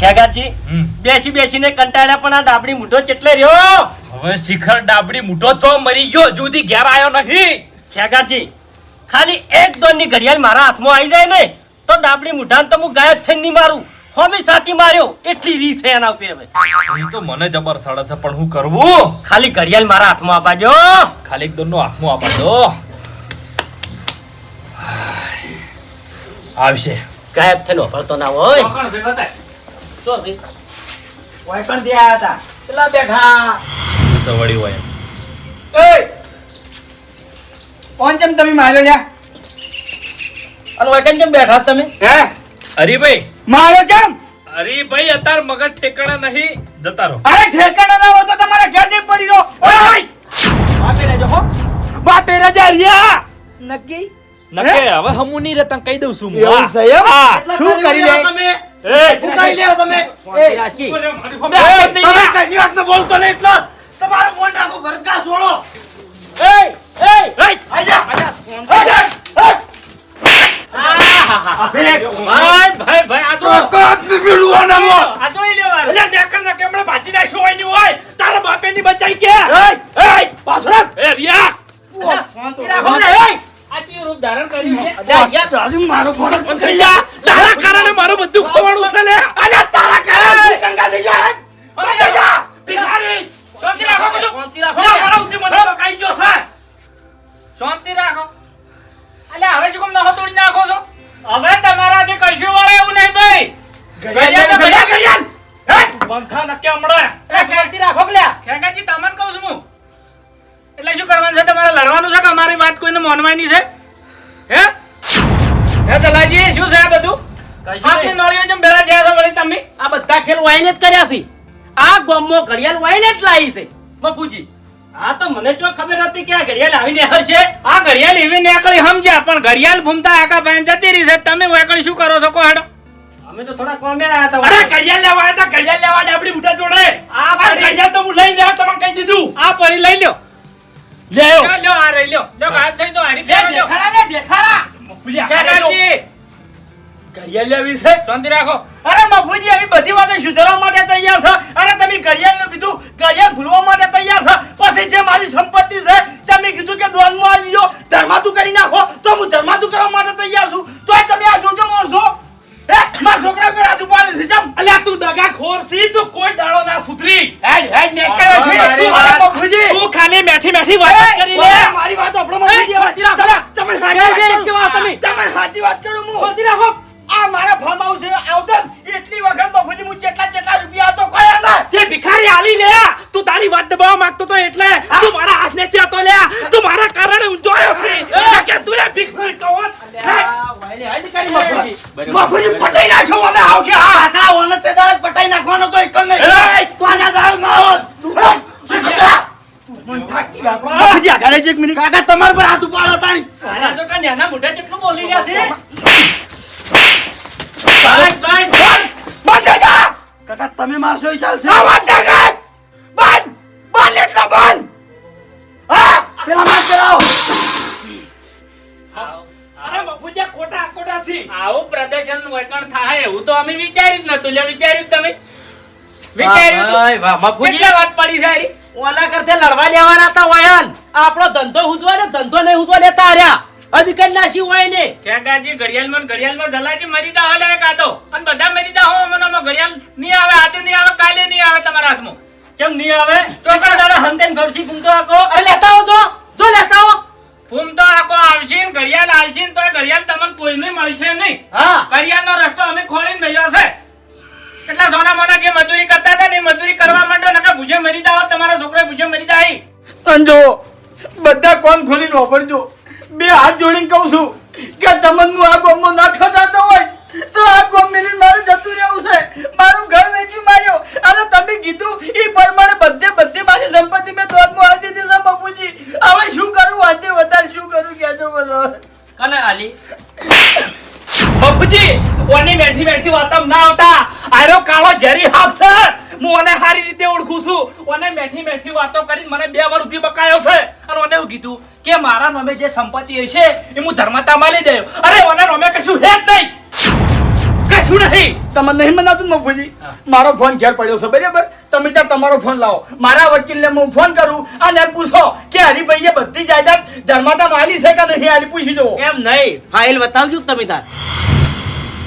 ખેગાજી બેસી બેસીને કંટાળ્યા પણ આ ડાબડી મૂઠો ચેટલે રહ્યો? હવે શિખર ડાબડી મૂઠો તો મરી ગયો જુદી ઘેર આવ્યો નહીં. ખેગાજી ખાલી એક દોનની ઘડિયાળ મારા હાથમાં આવી જાય ને તો ડાબડી મૂઠાને તો હું ગાયબ થઈને નહીં મારું. હોમી સાથી માર્યો. એટલી રીસ છે એના ઉપર હવે. તો મને જબર સડે છે પણ હું કરવું? ખાલી ઘડિયાળ મારા હાથમાં અપાજો ખાલી એક દોનનો હાથમાં આપા દો આવશે. ગાયબ થઈને પડતો ના હોય. શું છે? વાયકણ ત્યાં આયા હતા. પેલા બેઠા? શું સવડી હોય એમ. કોણ ચમ તમે માર્યો લ્યા? અને વૈકન કેમ બેઠા તમે? હે? હરીભાઈ. મારો ચમ હરીભાઈ અત્યારે મગજ ઠેકાણા નહીં. જતા રહો. અરે ઠેકાણા ના તો તમારા ઘેર જઈ પડી રહો. ઓય! બાપે રહેજો હો. બાપે રજા રહ્યા નક્કી? નકે હવે હમું નહીં રહેતા કહી દઉં છું હું. શું કરી લે? તમે? એ, શું કરી તમે? એ, રાજકી. તમે કઈ વાત બોલતો નહીં એટલો. તમારો ભરકા એ, એ, આજા. ચાલી મારો ફોન થઈ જા. તારા કારણે મારું બધું ખોવાણું છે લે. અલ્યા તારા કારણે કંગાલ થઈ જાય બંધ જા. ભિખારી! શાંતિ રાખો બધું. શાંતિ રાખો. મારા ઉતી મને બકાઈ ગયો છે. શાંતિ રાખો. અલ્યા હવે શું કોમ નહો તોડી નાખો છો? હવે તમારાથી કશું વાળે એવું નહીં ભાઈ. ગડિયા તો ગડિયા. હે? બંધા નકે હમણા. એ, શાંતિ રાખો કે લ્યા. ખેગાજી તમને કહું છું હું. એટલે શું કરવાનું છે? તમારે લડવાનું છે કે અમારી વાત કોઈને માનવાની છે? હે? હે દલાજી શું છે આ બધું? આપની. નોળીઓ જેમ થયા છો વળી તમે? આ બધા ખેલ વાઈને જ કર્યા છે. આ ગોમો ઘડિયાળ વાઈને જ લાવી છે. બાપુજી આ તો મને જો ખબર હતી કે આ ઘડિયાળ આવીને છે આ ઘડિયાળ એવી નીકળી સમજ્યા પણ ઘડિયાળ ભૂમતા આકા ભાઈ જતી રહી છે. તમે વેકળી શું કરો છો? કો હેડો અમે તો થોડા કોમે આયા હતા અરે ઘડિયાળ લેવા આયા હતા, ઘડિયાળ લેવા જ આપડી મુઠા જોડે. આ ઘડિયાળ તો હું લઈ આવ્યો, તમને કહી દીધું. આ પરી લઈ લ્યો. લ્યો. લ્યો, આ રહી લ્યો. લ્યો ગાયબ થઈ તો આની દેખાડા, લે, દેખાડા. મફુજી, આ ઘડિયાળ છે? શાંતિ રાખો અરે મફુજી, આવી બધી વાતો સુધારવા માટે તૈયાર છે. અરે તમે ઘડિયાળનું કીધું, ઘડિયાળ ભૂલવા માટે તૈયાર છે. પછી જે મારી સંપત્તિ છે, તમે કીધું કે દોનમાં આવી જાઓ, ધર્માતું કરી નાખો, તો હું ધર્માતું કરવા માટે તૈયાર છું. તો તમે આ જોજો માણસો. હે? મારા છોકરા પર હાથ ઉપાડે છે, ચમ? અલ્યા તું દગાખોર છી તો કોઈ ડાળો ના સુધરી હેડ, હેડ, નેકળે છે. તું મારા મફુજી. તું ખાલી મેઠી મેઠી વાત કરી લે મારી વાત મફુજી. એ, તમે- તમે સાચી વાત કરો. તમે. તમે સાચી વાત કરું હું. શાંતિ રાખો આ મારા ફાર્મ હાઉસ આવતો એટલી વખત બફુજી હું જેટલા જેટલા રૂપિયા હતો કોઈ હતા તે ભિખારી આલી લે. તું તારી વાત દબાવવા માંગતો તો એટલે. તું મારા હાથ ને ચેતો લે તું મારા કારણે આવ્યો છે. કે તું લે ભિખારી તો હે? મફુજી. પટાઈ નાખો મને આવ કે આ કાકા ઓને તે દાળ પટાઈ નાખવાનો તો એકલ નહીં. એય! તો આના દાળ ના હોત એક કાકા તમાર પર હાથ ઉપાડો તાણી. તો કાંઈ નાના મોઢા જેટલું બોલી રહ્યા છે. બંધ થઈ જા. કાકા તમે મારશો ઈ ચાલશે. આ વાત ના બંધ બંધ એટલે બંધ. હા. પેલા માર કરાવો અરે બાપુજી ખોટા ખોટા છે. આવું પ્રદર્શન વળગણ થાય એવું તો અમે વિચાર્યું જ નતું લે વિચાર્યું તમે. વિચાર્યું? વાહ, વાહ, બાપુજી. કેટલા વાત પડી છે હારી? ઓલા કરતે લડવા લેવાના હતા વયાન. આપણો ધંધો હુજવા ને ધંધો નહીં હુજવા દેતા હાર્યા અધિકાર નાસી હોય ને ખેગાજી ઘડિયાળમાં ને ઘડિયાળમાં દલાજી મરી દા હલે કાતો અને બધા મરી દા હો મનોમાં ઘડિયાળ નહીં આવે આજે નહીં આવે કાલે નહીં આવે તમારા હાથમાં. ચમ નહીં આવે ચોકડા દાડા હંતેન ફરસી ગુમતો આકો અરે લેતા આવો જો જો લેતા આવો. ફૂમ આકો આખો આવશે ને ઘડિયાળ આવશે ને તો ઘડિયાળ તમને કોઈને મળશે નહીં. હા. ઘડિયાળનો રસ્તો અમે ખોલીને લઈ છે. કેટલા સોના મોના જે મજૂરી કરતા હતા ને મજૂરી કરવા માંડો નકા ભૂજે મરી જાઓ તમારા છોકરા ભૂજે મરી જાય. અંજો બધા કોણ ખોલી વાપરજો. બે હાથ જોડીને કહું છું કે તમને આ ગોમમાં ના ખટાતો હોય, તો આ ગોમ મિનિટ મારે જતું રહેવું છે. મારું ઘર વેચી માર્યો. અને તમે કીધું એ પ્રમાણે બધે બધી મારી સંપત્તિ મેં તો આપી દીધી છે, બાપુજી. હવે શું કરું? આજે વધારે શું કરું? કહેજો બધો. કને આલી? બાપુજી, ઓની બેઠી બેઠી વાતમ ના આવતા. આરો કાળો જરી હાફ છે. હું અને સારી રીતે ઓળખું છું. અને મેઠી મેઠી વાતો કરીને મને બે વાર ઉધી બકાયો છે. અને મને એવું કીધું કે મારા નામે જે સંપત્તિ હશે એ હું ધર્મતા માલી લઈ દઉં. અરે ઓને નામે કશું હે જ નહીં. કશું નહીં. તમને નહીં મનાતું મફુજી મારો ફોન ઘેર પડ્યો છે બરાબર? તમે ત્યાં તમારો ફોન લાવો. મારા વકીલને હું ફોન કરું અને પૂછો કે હરિભાઈએ બધી જાયદાદ ધર્માતા માલી છે કે નહીં? આલી પૂછી જુઓ. એમ નહીં. ફાઇલ બતાવજો તમે તાર.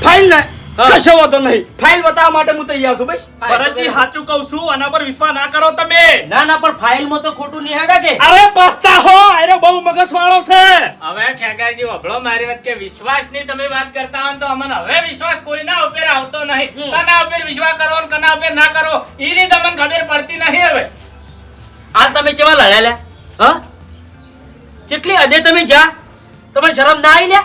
ફાઇલ ને હા. કશો વાંધો નહીં. ફાઇલ બતાવવા માટે હું તૈયાર છું ભાઈ ભરતજી સાચું કહું છું આના પર વિશ્વાસ ના કરો તમે. ના ના પણ ફાઇલમાં તો ખોટું નહીં હેડે કે. અરે પસ્તા હો અરે બહુ મગજ વાળો છે. હવે ખેગાજી વભળો મારી વાત કે વિશ્વાસની તમે વાત કરતા હો તો અમને હવે વિશ્વાસ કોઈના ઉપર આવતો નહીં. કના ઉપર વિશ્વાસ કરો ને કના ઉપર ના કરો ઈ તમને ખબર પડતી નહીં હવે. આ તમે કેવા લડ્યા લે હા? કેટલી અદે તમે જા તમે શરમ ના આવી લે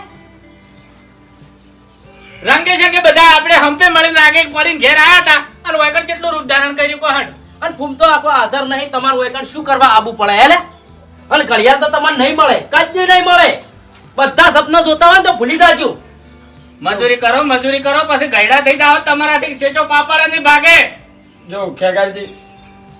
રંગે છે કે બધા આપણે હંપે મળીને આગે પડીને ઘેર આયા હતા. અને વેકણ કેટલું રૂપ ધારણ કર્યું કો હટ અને ફૂમ તો આખો આધાર નહીં તમારું વેકણ શું કરવા આબુ પડે એટલે અને ઘડિયાળ તો તમને નહીં મળે કદી નહીં મળે. બધા સપના જોતા હોય તો ભૂલી જાજો. મજૂરી કરો મજૂરી કરો પછી ગયડા થઈ જાઓ તમારાથી છેચો પાપડ નહીં ભાગે. જો ખેગારજી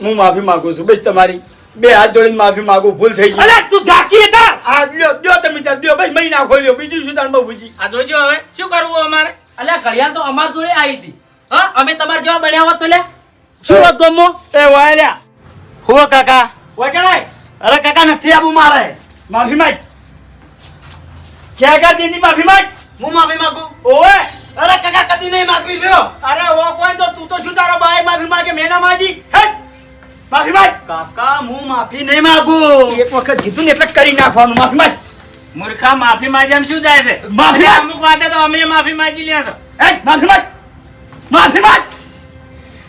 હું માફી માંગુ છું બસ તમારી. બે હાથ જોડીને માફી માંગુ ભૂલ થઈ ગઈ. અરે તું ઝાકી હતા આ લ્યો લ્યો તમે ત્યાં લ્યો ભાઈ મહી નાખો લ્યો બીજું શું તાર મફુજી આ જોજો હવે શું કરવું અમારે? અલે ઘડિયાળ તો અમાર જોડે આવી હતી. હા અમે તમાર જેવા બન્યા હોત તો લે. શું હોત ગમો? એ વાયર્યા હો કાકા? વકણાય અરે કાકા નથી આવું મારે. માફી માંગ. ખેગારજીની માફી માંગ? હું માફી માંગુ? ઓવે. અરે કાકા કદી નહીં માગવી લ્યો. અરે ઓ કોઈ તો તું તો શું તારો બાય માફી માંગે? મેના માજી હેટ. માફી માંગ. કાકા હું માફી નહીં માંગુ. એક વખત કીધું ને એટલે કરી નાખવાનું. માફી માંગ. મૂર્ખા માફી માંગ્યા શું જાય છે? માફી અમુક વાતે તો અમે માફી માંગી લ્યા છો. એ માફી માંગ. માફી માંગ.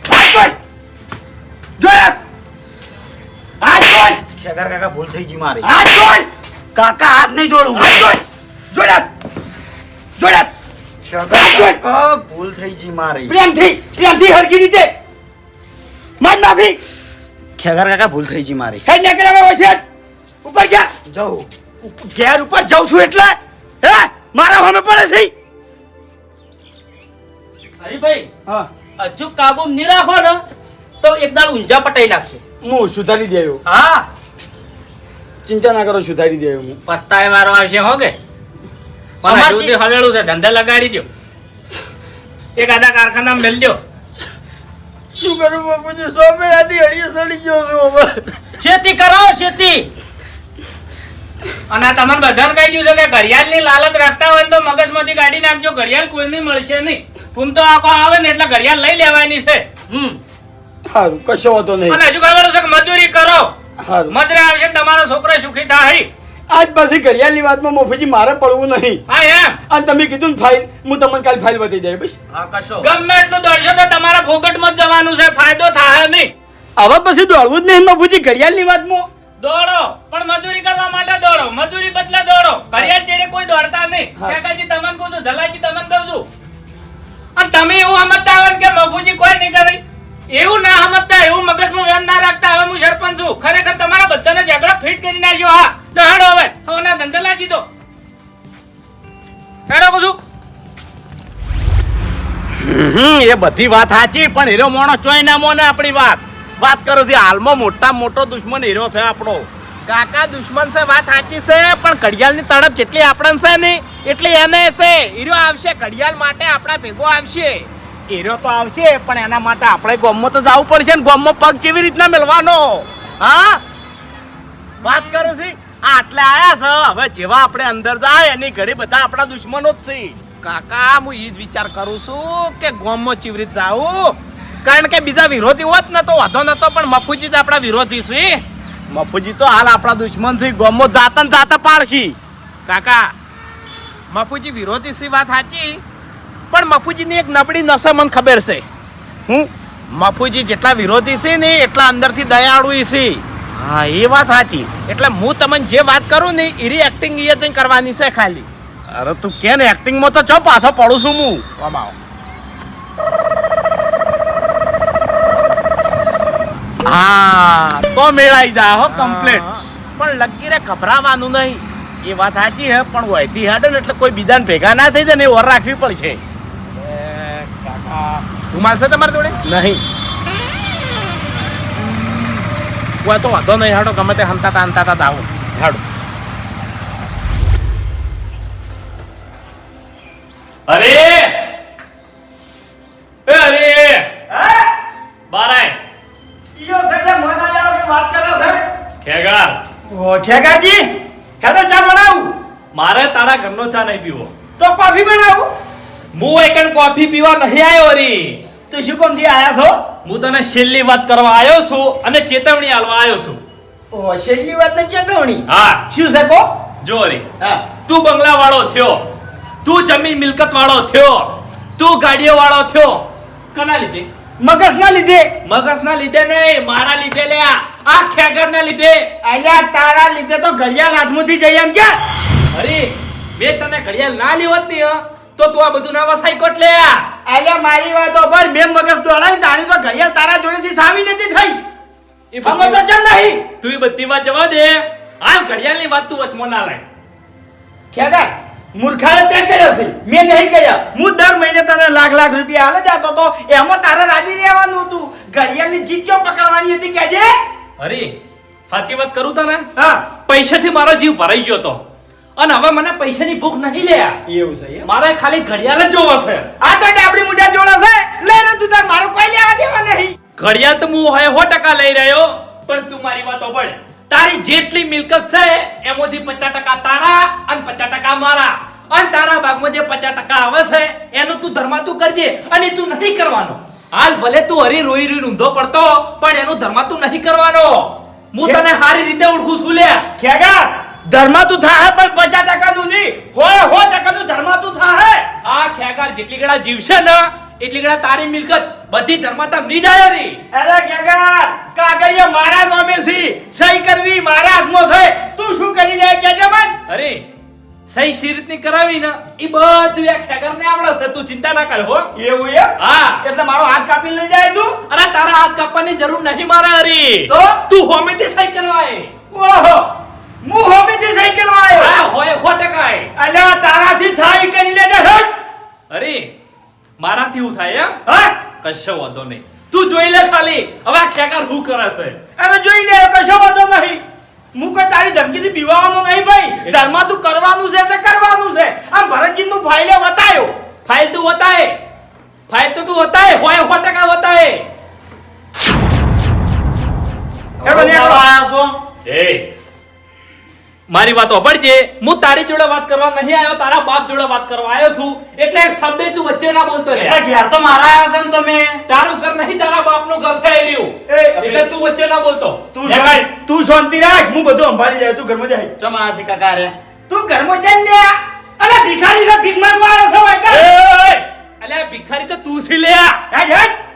હાથ જોડ જોડ હાથ જોડ ખેગર કાકા ભૂલ થઈ જી મારી. હાથ જોડ કાકા હાથ નહીં જોડું. હાથ જોડ જોડ હાથ. ખેગર કાકા ભૂલ થઈ જી મારી. પ્રેમથી પ્રેમથી હરકી રીતે. માન માફી. ખેગર કાકા ભૂલ થઈ ગઈ મારી. હેડ નીકળ હવે ઓછે ઉપર ગયા. જવું ઘેર ઉપર જાઉં છું એટલે. હે મારા હોમે પડે છે. હરીભાઈ હા. હજુ કાબુ નહીં રાખો ને તો એકદાળ ઊંઝા પટાઈ નાખશે. હું સુધારી દેયો હા. ચિંતા ના કરો સુધારી દેયો હું. પસ્તાય મારો આવશે હો કે? સુધી હવેળું છે ધંધા લગાડી દો એક આધા કારખાના મેલ દો શું કરું બાપુજી સો પેરાથી અડીએ સડી ગયો છું હવે. શેતી કરાવો શેતી. અને આ તમને બધાને કહી દીધું કે ઘડિયાળની લાલચ રાખતા હોય ને તો મગજમાંથી કાઢી નાખજો. ઘડિયાળ કોઈને મળશે નહીં. ફૂમ તો આખો આવે ને એટલે ઘડિયાળ લઈ લેવાની છે. હમ. સારું કશો વાંધો નહીં. અને હજુ કહેવાનું છે કે મજૂરી કરો. મજરે આવશે તમારો છોકરો સુખી થાય. આજ પછી ઘડિયાળની વાતમાં મોફીજી મારે પડવું નહીં. હા એમ? અને તમે કીધું ને ફાઇલ હું તમને કાલ ફાઇલ વધી જાય બસ. હા કશો ગમે એટલું દોડશો તો તમારા ફોકટમાં જ જવાનું છે ફાયદો થાય નહીં. હવે પછી દોડવું જ નહીં મોફીજી ઘડિયાળની વાતમાં. દોડો પણ મજૂરી કરવા માટે દોડો. મજૂરી બદલે દોડો. ઘડિયાળ ચેડે કોઈ દોડતા નહીં. કાકાજી તમને કહું છું ધલાજી તમને કહું છું. અને તમે એવું સમજતા હોય કે મફુજી કોઈ નહીં કરી. એવું ના સમજતા એવું મગજમાં વેમ ના રાખતા. હવે હું સરપંચ છું. ખરેખર તમારા બધાને ઝઘડા ફિટ કરી નાખ્યો હા. તો હેડો હવે. હવે ના ધંધા લાગી દો હેડો કશું? એ બધી વાત સાચી પણ હીરો મોણો ચોય ના મોને આપણી વાત. વાત કરો છે હાલમાં મોટા મોટો દુશ્મન હીરો છે આપણો. કાકા દુશ્મન છે વાત સાચી છે પણ ઘડિયાળની તડપ જેટલી આપણને છે ને એટલી એને છે. હીરો આવશે ઘડિયાળ માટે આપણા ભેગો આવશે. હીરો તો આવશે પણ એના માટે આપણે ગોમમાં તો જવું પડશે ને. ગોમમાં પગ કેવી રીતના મેળવાનો. હા? વાત કરો છે આટલે આયા છે? હવે જેવા આપણે અંદર જાય એની ઘડી બધા આપણા દુશ્મનો જ છે. કાકા હું એ જ વિચાર કરું છું કે ગોમમાં ચીવરીત જાઉં. કારણ કે બીજા વિરોધી હોત ને તો વાંધો નતો પણ મફુજી તો આપણા વિરોધી છે. મફુજી તો હાલ આપણા દુશ્મન છે ગોમો જાતા ને જાતા પાડશી. કાકા મફુજી વિરોધી છે વાત સાચી પણ મફુજીની એક નબળી નશા મને ખબર છે. હું? મફુજી જેટલા વિરોધી છે ને એટલા અંદરથી દયાળુ છે. હા એ વાત સાચી. એટલે હું તમને જે વાત કરું ને એરી એક્ટિંગ એ જ કરવાની છે ખાલી. અરે તું કે ને એક્ટિંગમાં તો ચો પાછો પડું છું હું. આમાં હા તો મેળાઈ જા હો કમ્પ્લીટ પણ લગી રે ગભરાવાનું નહીં. એ વાત સાચી હે પણ વહેતી હેડે ને એટલે કોઈ બીજાને ભેગા ના થઈ જાય ને એ ઓર રાખવી પડશે. રૂમાલ છે તમારી જોડે? નહીં. હોય તો વાંધો નહીં હાડો ગમે તે હંતા તા હંતા તા આવો. હાડો. અરે! એ અરે! હે? બારાય. કીયો છે જે મને મારે તારા ઘરનો ચા નહીં પીવો. તો કોફી બનાવું? હું એકન કોફી પીવા નહીં આવ્યો રી. તું શું કોમથી આયા છો? હું તને છેલ્લી વાત કરવા આવ્યો છું અને ચેતવણી આલવા આવ્યો છું. ઓ છેલ્લી વાત ને ચેતવણી? હા. શું છે કો? જો રે. હા. તું બંગલા વાળો થયો. તું જમીન મિલકત વાળો થયો. તું ગાડીઓ વાળો થયો. કના લીધે? મગજ ના લીધે. મગજ ના લીધે નહીં મારા લીધે લે આ. ખેગર ના લીધે. અલ્યા તારા લીધે તો ઘડિયાળ હાથમાંથી જઈ એમ કે અરે મેં તને ઘડિયાળ ના લેવતની તો તું આ બધું ના વસાઈ કોટ લે અલ્યા મારી વાતો પર મેં મગજ દોડાવી તારી તો ઘડિયાળ તારા જોડેથી સાવી નથી થઈ. એ અમે તો ચમ નહીં? તું એ બધી વાત જવા દે. હાલ ઘડિયાળની વાત તું વચમાં ના લાય. ખેડા મૂર્ખાએ તે કર્યો છે. મેં નહીં કર્યા. હું દર મહિને તને લાખ લાખ રૂપિયા હાલે જાતો તો એમાં તારે રાજી રહેવાનું હતું. ઘડિયાળની ચીચો પકડવાની હતી કેજે અરે સાચી વાત કરું તને? હા. પૈસાથી મારો જીવ ભરાઈ ગયો તો. અને હવે મને પૈસાની ભૂખ નહીં લે. એવું છે મારે ખાલી ઘડિયાળ જ જોવો છે. આ તો ડાબડી મુઠા જોડા છે. ને તું તાર મારો કોઈ લેવા દેવા નહીં. ઘડિયાળ તો હું હોય સો ટકા લઈ રહ્યો પણ તું મારી વાત ઓબળ તારી જેટલી મિલકત છે એમાંથી પચાસ ટકા તારા અને પચાસ ટકા મારા. અને તારા ભાગમાં જે પચાસ ટકા આવે છે એનું તું ધર્માતું કરજે અને તું નહીં કરવાનો. હાલ ભલે તું હરી રોઈ રોઈ ઊંધો પડતો પણ એનું ધર્માતું નહીં કરવાનો. હું તને સારી રીતે ઓળખું છું લે. ખેગા ધર્મા તું થાહે પણ પચાસ ટકા નું નહીં. હોય હો ટકા નું ધર્મા તું થાહે આ ખેગાર જેટલી ગળા જીવશે ને એટલી ગળા તારી મિલકત બધી ધર્માતા નહીં જાય રી અરે ખેગાર કાગળિયા મારા નામે છે. સહી કરવી મારા હાથમાં છે. તું શું કરી જાય કેજે મન? અરે સહી સી રીતની કરાવી ને એ બધું આ ખેગર ને આવડે છે. તું ચિંતા ના કર હો. એવું એમ? હા. એટલે મારો હાથ કાપી લઈ જાય તું? અરે તારા હાથ કાપવાની જરૂર નહીં મારે અરે તો? તું હોમેથી સહી કરવાય. ઓહો હું હોબીથી સહી કરવા હા આવ્યો હોય હો ટકાય અલ્યા તારાથી થાય કરી લે હટ અરે મારાથી હું થાય એમ? હા? કશો વાંધો નહીં. તું જોઈ લે ખાલી. હવે આ ખેગર શું કરે છે? અરે જોઈ લે કશો વાંધો નહીં. હું કોઈ તારી ધમકીથી બીવાનો નહીં ભાઈ. ધર્મા તું કરવાનું છે એટલે કરવાનું છે. આમ ભરતજી નું ફાઇલે વતાયો. ફાઇલ તું વતાય. ફાઇલ તો તું વતાય. હોય હો ટકા વતાય. એ બને એ મારી વાત સાંભળજે હું તારી જોડે વાત કરવા નહીં આવ્યો તારા બાપ જોડે વાત કરવા આવ્યો છું. એટલે એક શબ્દ તું વચ્ચે ના બોલતો રે ઘેર તો મારા આવ્યા છે ને તમે? તારું ઘર નહીં તારા બાપનું ઘર છે રહ્યું એટલે તું વચ્ચે ના બોલતો. તું. તું શાંતિ રાખ હું બધું સંભાળી જાય તું ઘરમાં જાય. ચમા છે કાકા રે? તું ઘરમાં જઈ લે. અલે ભિખારી છે ભીખ માંગવા આવ્યો છે અલ્યા ભિખારી તો તું સી લે હે હેડ.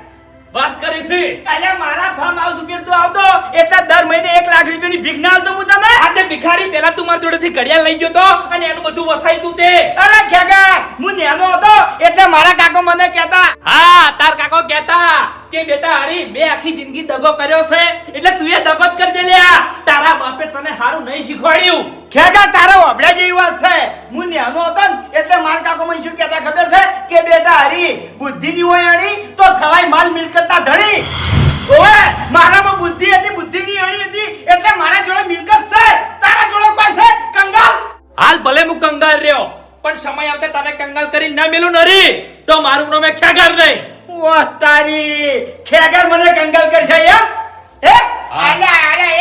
વાત કરી છે? અલ્યા મારા ફાર્મ હાઉસ ઉપર તું આવતો? એટલે દર મહિને એક લાખ રૂપિયાની ભીખ ના આલતો હું તમે આ તે ભિખારી પેલા તું મારા જોડેથી ઘડિયાળ લઈ ગયો તો? અને એનું બધું વસાઈ તું તે? અરે ખેગા હું નેનો હતો એટલે મારા કાકો મને કહેતા. હા તાર કાકો કહેતા. કે બેટા હરી મેં આખી જિંદગી દગો કર્યો છે. એટલે તું એ દગો જ કરજે લ્યા તારા બાપે તને સારું નહીં શીખવાડ્યું. ખેગા તારો અબડા જેવી વાત છે. હું નેનો હતો ને એટલે માલ કાકો મને શું કહેતા ખબર છે? કે બેટા હરી બુદ્ધિ ની હોય અણી તો થવાય માલ મિલકતના ધણી. ઓએ મારામાં બુદ્ધિ હતી બુદ્ધિ ની અણી હતી એટલે મારા જોડે મિલકત છે. તારા જોડે કોઈ છે? કંગાલ? હાલ ભલે હું કંગાલ રહ્યો પણ સમય આવતે તને કંગાલ કરી ના મેલું નરી. તો મારું નામ ખેગાર નહીં. વાહ તારી ખેગર મને કંગાલ કરશે એમ હે?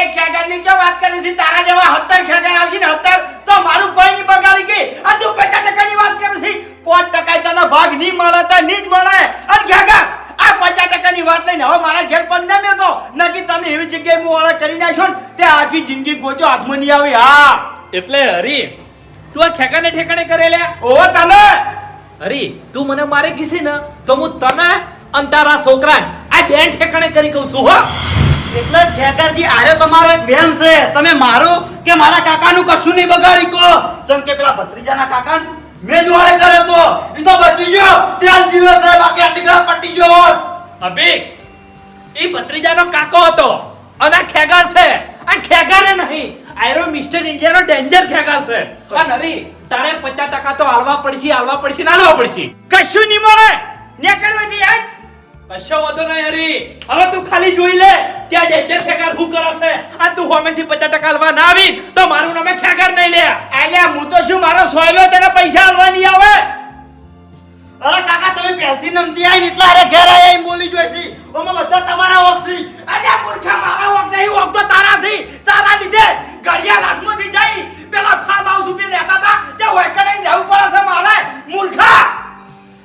એક ખેગરની જો વાત કરી છે? તારા જેવા 70 ખેગર આવશે ને 70 તો મારું કોઈ નહીં બગાડી કે આ તું 50% ની વાત કરે છે? 5% તને ભાગ નહીં મળે તો નહીં જ મળે. અને ખેગર આ 50% ની વાત લઈને હવે મારા ઘેર પગ ના મેતો નકી તને એવી જગ્યાએ હું કરી નાખ્યો ને તે આખી જિંદગી ગોજો હાથમાં નહીં આવી. હા. એટલે હરી તું આ ખેગાને ઠેકાણે કરેલા ઓ તમે હરી તું મને મારે કીધી ને તો હું તને અને તારા છોકરા આ બેન ઠેકાણે કરી કહું છું હો. એટલે ઠેકરજી આરે તમારો એક બેન છે. તમે મારું કે મારા કાકાનું કશું નહીં બગાડી કો જેમ કે પેલા ભત્રીજાના કાકા મેં જોડે કર્યો તો એ તો બચી ગયો. ત્યાં જીવે છે બાકી આટલી ઘણા પટી ગયો હોત. અભી એ ભત્રીજાનો કાકો હતો અને ખેગર છે. આ ખેગારે નહીં. આયરો મિસ્ટર ઇન્ડિયાનો ડેન્જર ખેગાર છે આ નરી તારે પચાસ ટકા તો હાલવા પડશે હાલવા પડશે ના હાલવા પડશે. કશું નહીં મળે. નીકળવાથી યાર. કશો વધો નહીં હરી હવે તું ખાલી જોઈ લે કે આ ડેન્જર ખેગાર શું કરો છે આ તું હોમેથી પચાસ ટકા હાલવા ના આવી તો મારું નામે ખેગાર નહીં લે. આલ્યા હું તો શું મારો સોયલો તને પૈસા આલવા નહીં આવે? અરે કાકા તમે પહેલથી નમતી આવીને એટલા અરે ઘેર આયા એમ બોલી જોઈશી ઓમાં બધા તમારા ઓક્ષી અલ્યા મૂર્ખા મારા વખત નહીં વખત તારા થી તારા લીધે. ઘડિયાળ હાથમાંથી જાય પેલા ફાર્મ હાઉસ ઉપર રહેતા હતા. તે વૈકડે જવું પડે છે મારે. મૂર્ખા!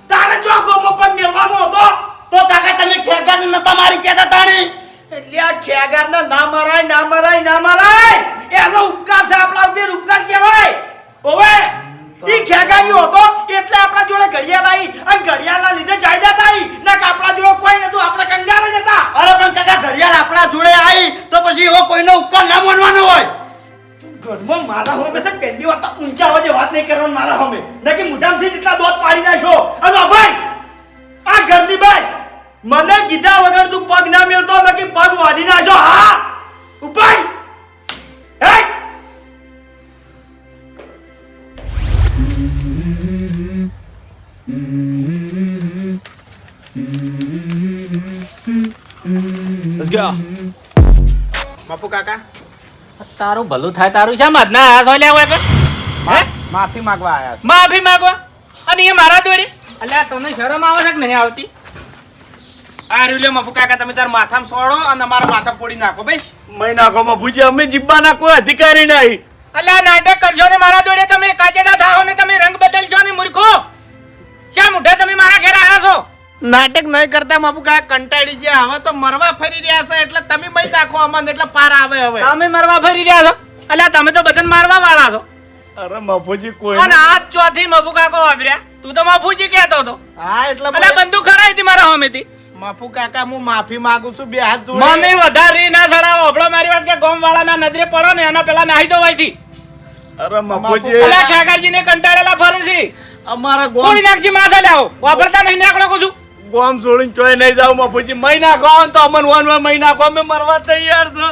તારે જો ગોમો પર મેળવાનો હતો તો કાકા તમે ખેગર ને નતા મારી કહેતા તાણી? એટલે આ ખેગાર ને ના મરાય ના મરાય ના મરાય. એનો ઉપકાર છે આપણા ઉપર ઉપકાર કહેવાય. ઓવે ઈ ખેગારી હતો એટલે આપણા જોડે ઘડિયાળ આવી અને ઘડિયાળના લીધે જાયદાદ આવી ને કે આપણા જોડે કોઈ નતું આપણે કંગાર જ હતા. અરે પણ કાકા ઘડિયાળ આપણા જોડે આવી તો પછી એવો કોઈનો ઉપકાર મારા હોમે છે પહેલી વાત તો ઊંચા અવાજે વાત નહીં કરવાની મારા હોમે નકી મોઢામાં સીધ એટલા દોત પાડી નાખો અલો ભાઈ આ ઘરની બાઈ મને કીધા વગર તું પગ ના મેળતો નકી પગ વાડી નાખો હા? ઉપાય? હે Mapu કાકા? તારું ભલું થાય તારું શા માં ના આયા છો? લ્યા હોય હે? માફી માંગવા આયા માફી માંગવા અને એ મારા જોડે? અલ્યા તમને શરમ આવે છે કે નહીં આવતી? આ રહ્યું લે બાપુ કાકા તમે તાર માથામાં સોડો અને મારા માથા પોડી નાખો ભાઈ મહિના કોમાં ભૂજી અમે જીબ્બાના કોઈ અધિકારી નહીં. અલ્યા નાટક કરજો ને મારા જોડે. તમે કાચેડા થાઓ ને તમે રંગ બદલશો ને મૂર્ખો. શા મોઢે તમે મારા ઘેર આવ્યા છો. નાટક નહીં કરતા બાપુ કા કંટાળી ગયા. હવે તો મરવા ફરી રહ્યા છે એટલે તમે મય નાખો અમને એટલે પાર આવે હવે. તમે મરવા ફરી રહ્યા છો? એટલે તમે તો બધાને મારવા વાળા છો. અરે મફુજી કોઈ અને આ ચોથી મફુ કાકો વાપર્યા તું તો મફુજી કહેતો હતો. હા એટલે એટલે બંદૂક ખરાઈ હતી મારા હોમેથી બાપુ કાકા હું માફી માંગુ છું બે હાથ જોડે. મને વધારે ના સડાવો આપણો મારી વાત કે ગોમ વાળાના નજરે પડો ને એના પેલા નાહી તો વાયથી. અરે મફુજી. અલ્યા ઠાકરજીને કંટાળેલા ફરે છે. અમારા ગોમ કોણી નાખજી માથે લાવો વાપરતા નહીં નાખલો કહું છું ગોમ છોડીને ચોય નહીં જાવ મફુજી મહિના ગો તો અમન વન વન મહિના ગો અમે મરવા તૈયાર છો.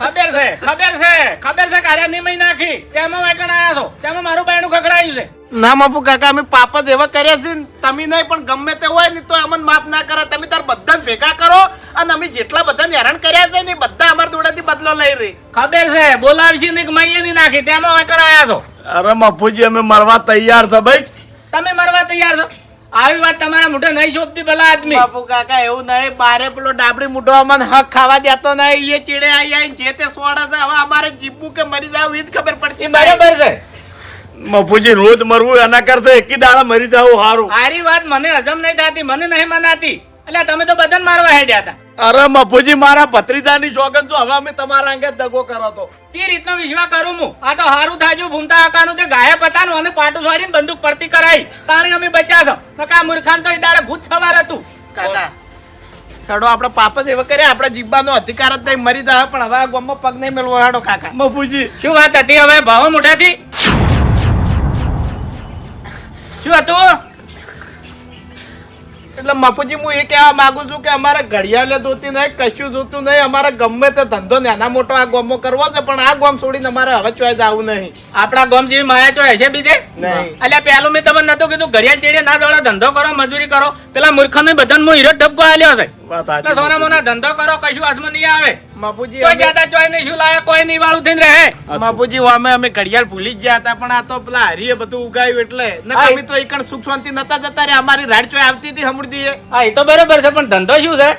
ખબર છે ખબર છે ખબર છે કાર્ય નહીં મહી નાખી. તેમાં વાંકણ આયા છો. તેમાં મારું બાયણું ખખડાયું છે. ના માપુ કાકા અમે પાપ જ એવા કર્યા છે ને, તમે નહીં પણ ગમે તે હોય ને તો અમને માફ ના કરો. તમે તાર બધાને ભેગા કરો અને અમે જેટલા બધાને હેરાન કર્યા છે ને બધા અમારા જોડેથી બદલો લઈ રહી. ખબર છે બોલાવશી નહીં કે મહીએ નહીં નાખી. તેમાં વાંકણ આયા છો. અરે મફુજી અમે મરવા તૈયાર છે ભાઈ. તમે મરવા તૈયાર છો? આવી વાત તમારા મોઢે નહીં શોભતી ભલા આદમી. બાપુ કાકા એવું નહીં બારે પેલો ડાબડી મૂઢો અમને હક ખાવા દેતો નહીં એ ચીડે આઈ આઈ જે તે સોડે છે હવે અમારે જીવવું કે મરી જાવ એ જ ખબર પડતી બરાબર છે. મફુજી રોજ મરવું એના કરતા એકી દાડા મરી જાવ સારું. આરી વાત મને હજમ નહીં થતી મને નહીં મનાતી. એટલે તમે તો બધાને મારવા હેડ્યા હતા. અરે મફુજી મારા ભત્રીજાની સોગન તો હવે અમે તમારા અંગે દગો કરો તો. ચી રીતનો વિશ્વાસ કરું હું? આ તો હારું થાજુ ભૂમતા હકાનું તે ગાયબ પતાનું અને પાટું છોડીને બંદૂક પડતી કરાઈ. તાણી અમે બચ્યા છો. નકા મૂર્ખાન તો એ દાડે ભૂત સવાર હતું. કાકા હેડો આપણે પાપ જ એવા કર્યા. આપણે જીવવાનો અધિકાર જ નહીં મરી જાય પણ હવે આ ગોમમાં પગ નહીં મેળવો. હેડો કાકા. મફુજી. શું વાત હતી હવે? ભાવો મોઢાથી? શું હતું? એટલે મફુજી હું એ કહેવા માંગુ છું કે અમારે ઘડિયાળે જોતી નહીં કશું જોતું નહીં. અમારે ગમે તે ધંધો નાના મોટો આ ગોમો કરવો છે પણ આ ગોમ છોડીને અમારે હવે ચોઈસ આવું નહીં. આપણા ગોમ જેવી માયા ચો હશે બીજે? નહીં. અલ્યા પેલું મેં તમને નતું કીધું ઘડિયાળ ચેડે ના દોડો ધંધો કરો મજૂરી કરો. પેલા મૂર્ખાને બધાને હું હીરો ડબકો આલ્યો છે. સોના મોના ધંધો કરો કશું હાથમાં નહીં આવે. મફુજી કોઈ જાતા ચોય નહીં શું લાયા કોઈ નહીં વાળું થઈને રહે. બાપુજી અમે અમે ઘડિયાળ ભૂલી ગયા હતા પણ આ તો પેલા હરીએ બધું ઉગાયું એટલે. ને હા, તો એકણ સુખ શાંતિ નતા જતા રે અમારી રાડ ચોય આવતી હતી હમણાં હા એ તો બરોબર છે પણ ધંધો શું છે?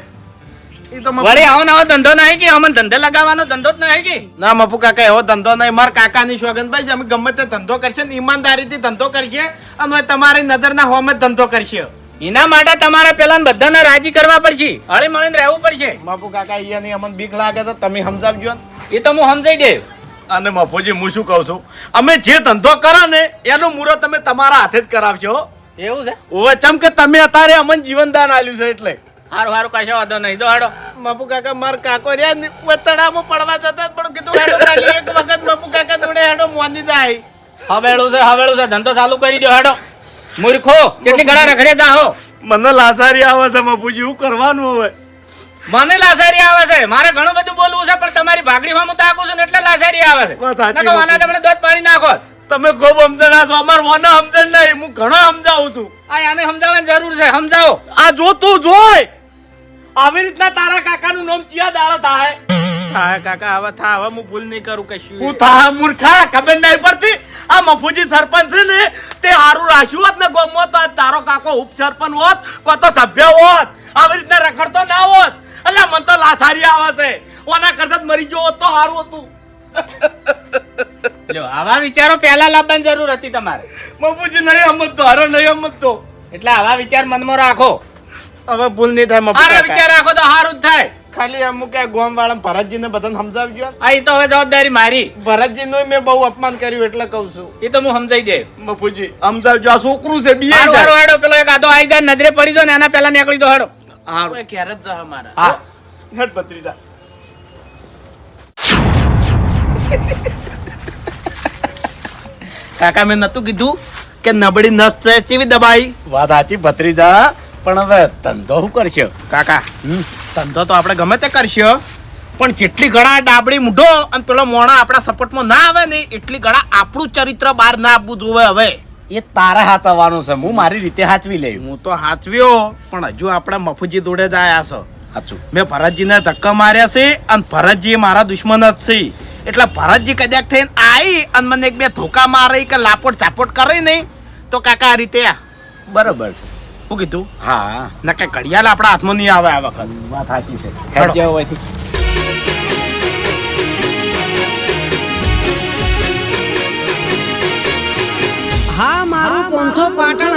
તો વળી આવો નવો ધંધો નહીં કે અમને ધંધે લગાવવાનો ધંધો જ નહીં કે? ના મપુ કાકા એવો ધંધો નહીં. મારા કાકાની સોગંદભાઈ છે અમે ગમે તે ધંધો કરશે ને ઈમાનદારીથી ધંધો કરશે અને તમારી નજરના હોમે જ ધંધો કરશે. એના માટે તમારે પેલા બધાને રાજી કરવા પડશે. હળી મળીને રહેવું પડશે. બાપુ કાકા અહીંયા અમને બીક લાગે તો તમે સમજાવજો ને. એ તો હું સમજાઈ દે. અને મફુજી હું શું કહું છું? અમે જે ધંધો કરો ને એનું મુહૂર્ત તમે તમારા હાથે જ કરાવજો એવું છે? ઓવે ચમ કે તમે અત્યારે અમને જીવનદાન આલ્યું છે એટલે. હારું હારું કશો વાંધો નહીં. તો હાડો. બાપુ કાકા માર કાકો રહ્યા ને વતડામાં પડવા જતા પણ કીધું હાડો ખાલી એક વખત બાપુ કાકા જોડે હાડો મોંદી જાય. હવેળું છે હવેળું છે. ધંધો ચાલુ કરી દો હાડો. મૂર્ખો કેટલી ઘડા રખડે જાહો મને લાસારી આવે છે મફુજી શું કરવાનું હવે? મને લાસારી આવે છે. મારે ઘણું બધું બોલવું છે પણ તમારી ભાગડી માં હું તાકું છું ને એટલે લાસારી આવે છે. વાના તમને દોધ પાણી નાખો તમે ખૂબ સમજણા છો અમાર વાના સમજણ નહીં હું ઘણો સમજાવું છું. આ આને સમજાવવાની જરૂર છે સમજાવો. આ જો તું જોય. આવી રીતના તારા કાકાનું નામ ચિયા દાડા થાય. થાય કાકા હવે થા હવે હું ભૂલ નહીં કરું કશું. હું થા મૂર્ખા ખબર નહીં પડતી. આ મફુજી સરપંચ છે ને તે હારું રાખ્યું હોત ને ગોમો તો તારો કાકો ઉપ સરપંચ હોત કો તો સભ્ય હોત. આવી રીતના રખડતો ના હોત. એટલે મને તો લાસારી આવે છે. ઓના કરતા મરી ગયો તો હારું હતું. લ્યો આવા વિચારો પહેલા લાવવાની જરૂર હતી તમારે. મફુજી નહીં સમજતો હારો નહીં સમજતો. એટલે આવા વિચાર મનમાં રાખો. હવે ભૂલ નહીં થાય મફુ સારા વિચાર રાખો તો સારું જ થાય. ખાલી અમુક ગોમ વાળા ભરતજીને બધાને સમજાવજો આ ઈ તો હવે જવાબદારી મારી. ભરતજીનું મેં બહુ અપમાન કર્યું એટલે કઉ છું. એ તો હું સમજાઈ દે. મફુજી સમજાવજો. આ છોકરું છે બી હારું હારું હેડો પેલો એક આધો આઈ જાય નજરે પડી જો ને એના પેલા નીકળી દો હેડો. કોઈ ક્યારે જ જા મારા હા. હેડ ભત્રીજા. કાકા મેં નતું કીધું કે નબળી નસ છે કેવી દબાઈ? વાત સાચી ભત્રીજા. પણ હવે ધંધો શું કરશો? કાકા. ધંધો તો આપણે ગમે તે કરશો પણ જેટલી ગળા ડાબડી મૂઢો અને પેલો મોણા આપણા સપોર્ટમાં ના આવે ને એટલી ગળા આપણું ચરિત્ર બહાર ના આપવું જોવે હવે. એ તારા હાચવવાનું છે હું મારી રીતે હાચવી લઈ હું તો હાચવ્યો પણ હજુ આપણે મફુજી જોડે જ આવ્યા છો. સાચું મેં ભરતજીને ધક્કા માર્યા છે અને ભરતજી મારા દુશ્મન જ છે. એટલે ભરતજી કદાચ થઈને આવી અને મને એક બે ધોકા મારે કે લાપોટ ચાપોટ કરે નહીં તો કાકા આ રીતે. બરોબર છે. શું કીધું? હા. ના કે ઘડિયાળ આપણા હાથમાં નહીં આવે આ વખત. વાત સાચી છે. હેડો. જેવો હોય હા મારું પોંથો પાણી